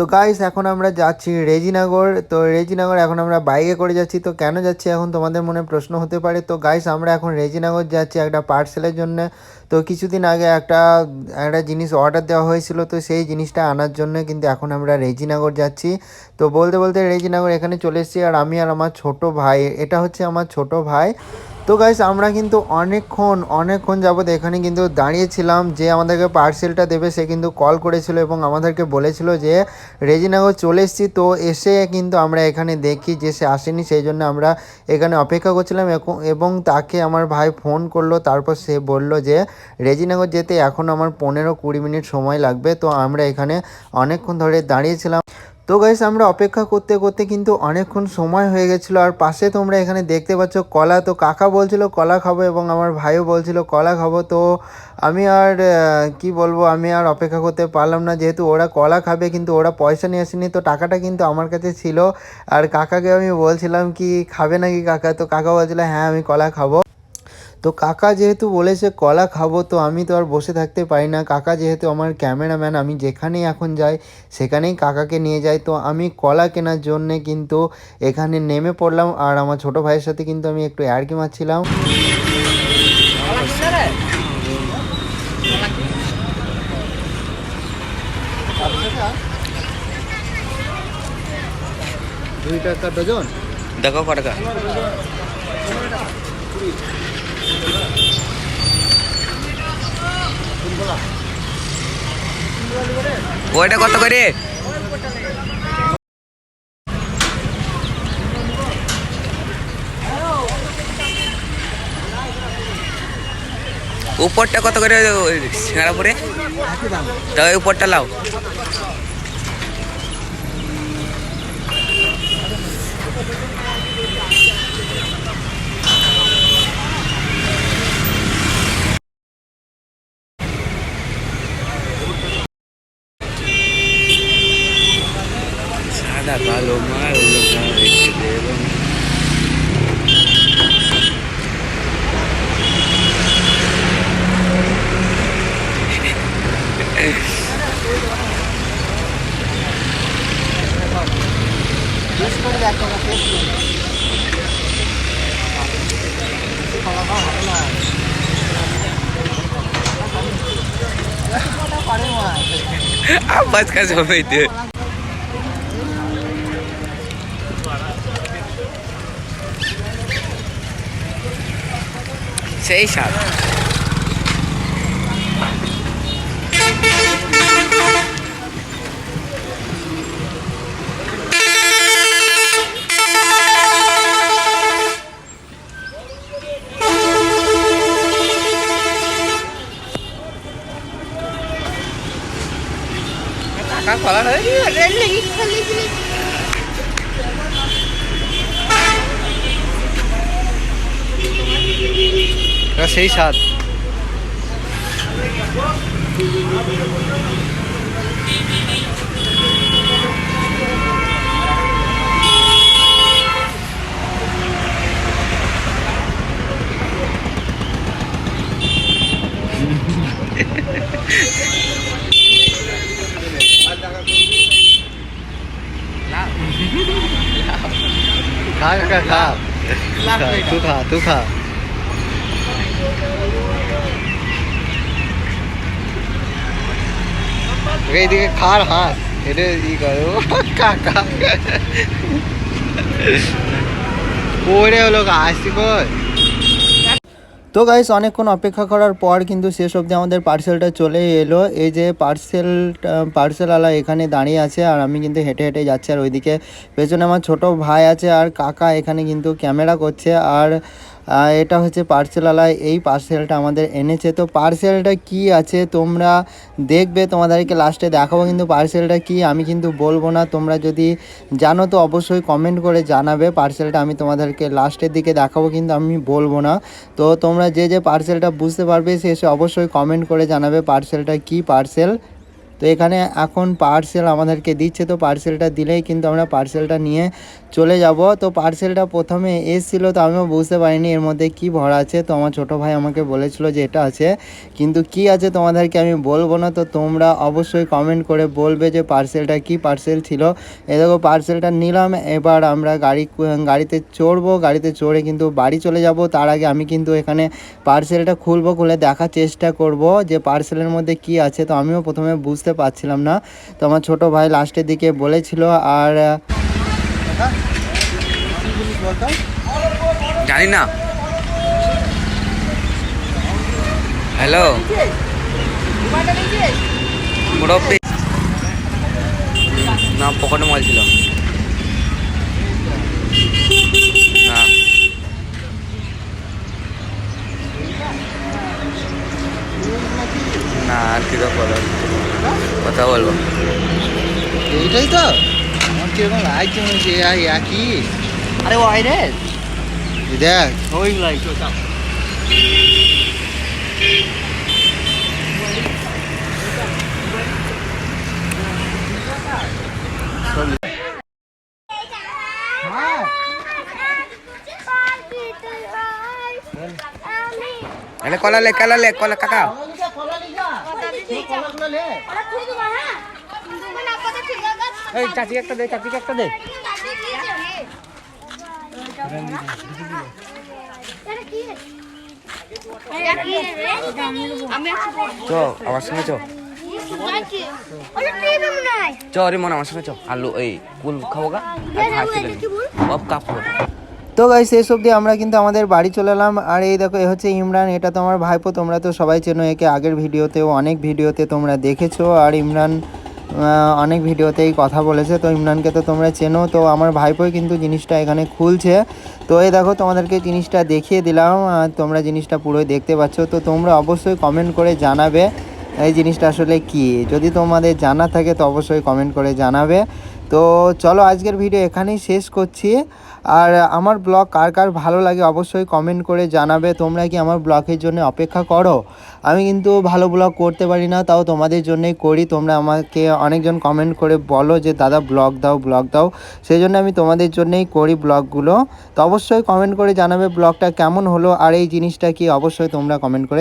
তো গাইস এখন আমরা যাচ্ছি রেজিনগর। তো রেজিনগর, এখন আমরা বাইকে করে যাচ্ছি। তো কেন যাচ্ছি এখন? তোমাদের মনে প্রশ্ন হতে পারে। তো গাইস আমরা এখন রেজিনগর যাচ্ছি একটা পার্সেলের জন্য। তো কিছুদিন আগে একটা একটা জিনিস অর্ডার দেওয়া হয়েছিল। তো সেই জিনিসটা আনার জন্য কিন্তু এখন আমরা রেজিনগর যাচ্ছি। তো বলতে বলতে রেজিনগর এখানে চলে এসেছি। আর আমি আর আমার ছোট ভাই, এটা হচ্ছে আমার ছোট ভাই। তো গাইস আমরা কিন্তু অনেকক্ষণ অনেকক্ষণ যাবত এখানে কিন্তু দাঁড়িয়েছিলাম যে আমাদেরকে পার্সেলটা দেবে, সে কিন্তু কল করেছিল এবং আমাদেরকে বলেছিল যে রেজিনগর চলে এসেছি। তো এসে কিন্তু আমরা এখানে দেখি যে সে আসেনি, সেই জন্য আমরা এখানে অপেক্ষা করছিলাম এবং তাকে আমার ভাই ফোন করল, তারপর সে বলল যে রেজিনগর যেতে এখন আমার পনেরো কুড়ি মিনিট সময় লাগবে। তো আমরা এখানে অনেকক্ষণ ধরে দাঁড়িয়েছিলাম। তো গাইস আমরা অপেক্ষা করতে করতে কিন্তু অনেকক্ষণ সময় হয়ে গেছিল। আর পাশে তোমরা এখানে দেখতে পাচ্ছ কলা। তো কাকা বলছিল, কলা খাব এবং আমার ভাইও বলছিল, কলা খাব। তো আমি আর কি বলব, আমি আর অপেক্ষা করতে পারলাম না। যেহেতু ওরা কলা খাবে, কিন্তু ওরা পয়সা নিয়ে আসেনি, তো টাকাটা কিন্তু আমার কাছে ছিল। আর কাকাকে আমি বলছিলাম কি, খাবে নাকি কাকা? তো কাকা বলছিল হ্যাঁ আমি কলা খাব। তো কাকা যেহেতু বলেছে কলা খাব তো আমি তো আর বসে থাকতে পারি না। কাকা যেহেতু আমার ক্যামেরাম্যান আমি যেখানেই এখন যাই সেখানেই কাকাকে নিয়ে যাই। তো আমি কলা কেনার জন্যে কিন্তু এখানে নেমে পড়লাম আর আমার ছোট ভাইয়ের সাথে কিন্তু আমি একটু অ্যাডকি মারছিলাম। দুই টাকা ডজন? দেখো ওইটা কত করে? উপরটা কত করে সিঙ্গারা পরে তা ওই উপরটা লাও। nada palomar, não que devo. Ah, mais casualmente. সেই সাত টাকা কলা সেই স্বাদ খা খা খা তু খা তু খা এইদিকে খার এটা ই করো কাকা ওরে হলো আসি তো গাইস অনেকক্ষণ অপেক্ষা করার পর কিন্তু শেষ অবধি আমাদের পার্সেলটা চলে এলো। এই যে পার্সেল পার্সেলওয়ালা এখানে দাঁড়িয়ে আছে আর আমি কিন্তু হেঁটে হেঁটে যাচ্ছি আর ওইদিকে। পেছনে আমার ছোট ভাই আছে আর কাকা এখানে কিন্তু ক্যামেরা করছে। আর এটা হচ্ছে পার্সেলওয়ালা এই পার্সেলটা আমাদের এনেছে। তো পার্সেলটা কি আছে? তোমরা দেখবে, তোমাদেরকে লাস্টে দেখাবো কিন্তু পার্সেলটা কি। আমি কিন্তু বলব না, তোমরা যদি জানো তো অবশ্যই কমেন্ট করে জানাবে। পার্সেলটা আমি তোমাদেরকে লাস্টের দিকে দেখাবো কিন্তু আমি বলব না। তো তোমরা যে যে পার্সেলটা বুঝতে পারবে, সে অবশ্যই কমেন্ট করে জানাবে পার্সেলটা কি পার্সেল তো এখানে এখন পার্সেল আমাদেরকে দিচ্ছে, তো পার্সেলটা দিলেই কিন্তু আমরা পার্সেলটা নিয়ে চলে যাব। তো পার্সেলটা প্রথমে এসেছিল, তো আমিও বুঝতে পারিনি এর মধ্যে কি ভরা আছে। তো আমার ছোটো ভাই আমাকে বলেছিল যে এটা আছে, কিন্তু কি আছে তোমাদেরকে আমি বলব না। তো তোমরা অবশ্যই কমেন্ট করে বলবে যে পার্সেলটা কি পার্সেল ছিল। এ দেখো পার্সেলটা নিলাম, এবার আমরা গাড়ি, গাড়িতে চড়বো। গাড়িতে চড়ে কিন্তু বাড়ি চলে যাব। তার আগে আমি কিন্তু এখানে পার্সেলটা খুলবো, খুলে দেখার চেষ্টা করব যে পার্সেলের মধ্যে কি আছে। তো আমিও প্রথমে বুঝতে পারছিলাম না। তো আমার ছোটো ভাই লাস্টের দিকে বলেছিল আর জানি না হ্যালো না পকেটে মোবাইল ছিল না না আর কি কথা কথা বলব এইটাই তো আমার কীরকম লাগছে মনে হচ্ছে এই একই আরে ও আই রে। দেখ। ওই আরে কলা লে কলা লে কলা কাকা। এই চাচি একটা দে চাচিকে একটা দে। চ আমার সঙ্গে চ চ রে মন আমার সঙ্গে চ আলু এই কুল খাব গা? সব কাপ তো গাই শেষ অবধি আমরা কিন্তু আমাদের বাড়ি চলে এলাম। আর এই দেখো এ হচ্ছে ইমরান এটা তো আমার ভাইপো। তোমরা তো সবাই চেনো একে আগের ভিডিওতেও অনেক ভিডিওতে তোমরা দেখেছ। আর ইমরান অনেক ভিডিওতেই কথা বলেছে। তো ইমরানকে তো তোমরা চেনো, তো আমার ভাইপোই কিন্তু জিনিসটা এখানে খুলছে। তো এই দেখো, তোমাদেরকে জিনিসটা দেখিয়ে দিলাম। তোমরা জিনিসটা পুরোই দেখতে পাচ্ছ। তো তোমরা অবশ্যই কমেন্ট করে জানাবে এই জিনিসটা আসলে কি। যদি তোমাদের জানা থাকে, তো অবশ্যই কমেন্ট করে জানাবে। তো চলো, আজকের ভিডিও এখানেই শেষ করছি। আর আমার ব্লগ কার কার ভালো লাগে অবশ্যই কমেন্ট করে জানাবে। তোমরা কি আমার ব্লগের জন্য অপেক্ষা করো? আমি কিন্তু ভালো ব্লগ করতে পারি না, তাও তোমাদের জন্যই করি। তোমরা আমাকে অনেকজন কমেন্ট করে বলো যে, দাদা, ব্লগ দাও ব্লগ দাও। সেই জন্য আমি তোমাদের জন্যই করি ব্লগগুলো। তো অবশ্যই কমেন্ট করে জানাবে ব্লগটা কেমন হলো, আর এই জিনিসটা কি অবশ্যই তোমরা কমেন্ট করে